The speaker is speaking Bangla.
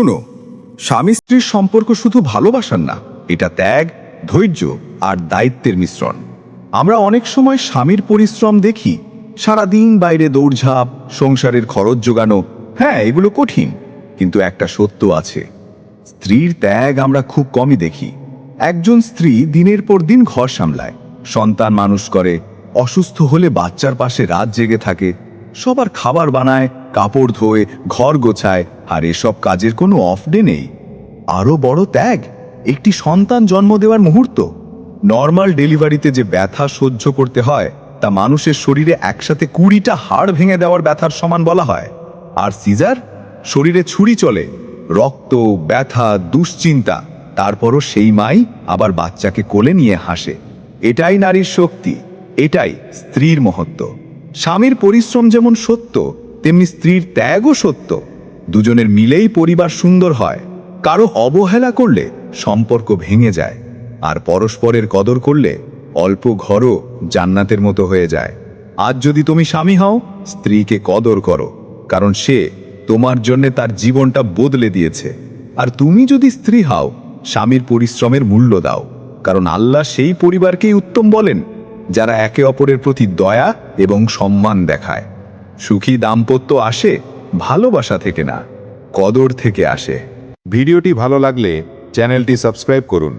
শুনো, স্বামী স্ত্রীর সম্পর্ক শুধু ভালোবাসার না, এটা ত্যাগ, ধৈর্য আর দায়িত্বের মিশ্রণ। আমরা অনেক সময় স্বামীর পরিশ্রম দেখি, সারাদিন বাইরে দৌড়ঝাঁপ, সংসারের খরচ জোগানো হ্যাঁ এগুলো কঠিন, কিন্তু একটা সত্য আছে। স্ত্রীর ত্যাগ আমরা খুব কমই দেখি। একজন স্ত্রী দিনের পর দিন ঘর সামলায়, সন্তান মানুষ করে, অসুস্থ হলে বাচ্চার পাশে রাত জেগে থাকে, সবার খাবার বানায় কাপড় ধোয়, ঘর গোছায়, আর এসব কাজের কোনো অফ ডে নেই। আরও বড় ত্যাগ, একটি সন্তান জন্ম দেওয়ার মুহূর্ত। নর্মাল ডেলিভারিতে যে ব্যথা সহ্য করতে হয়, তা মানুষের শরীরে একসাথে কুড়িটা হাড় ভেঙে দেওয়ার ব্যথার সমান বলা হয়। আর সিজার? শরীরে ছুরি চলে, রক্ত, ব্যথা, দুশ্চিন্তা, তারপরও সেই মাই আবার বাচ্চাকে কোলে নিয়ে হাসে। এটাই নারীর শক্তি, এটাই স্ত্রীর মহত্ব। স্বামীর পরিশ্রম যেমন সত্য তেমনি স্ত্রীর ত্যাগও সত্য। দুজনের মিলেই পরিবার সুন্দর হয়। কারও অবহেলা করলে সম্পর্ক ভেঙে যায়, আর পরস্পরের কদর করলে অল্প ঘরও জান্নাতের মতো হয়ে যায়। আজ যদি তুমি স্বামী হও, স্ত্রীকে কদর করো, কারণ সে তোমার জন্য তার জীবনটা বদলে দিয়েছে। আর তুমি যদি স্ত্রী হও, স্বামীর পরিশ্রমের মূল্য দাও, কারণ আল্লাহ সেই পরিবারকেই উত্তম বলেন, যারা একে অপরের প্রতি দয়া এবং সম্মান দেখায়। সুখী দাম্পত্য আসে, ভালোবাসা থেকে না, কদর থেকে আসে। ভিডিওটি ভালো লাগলে চ্যানেলটি সাবস্ক্রাইব করুন।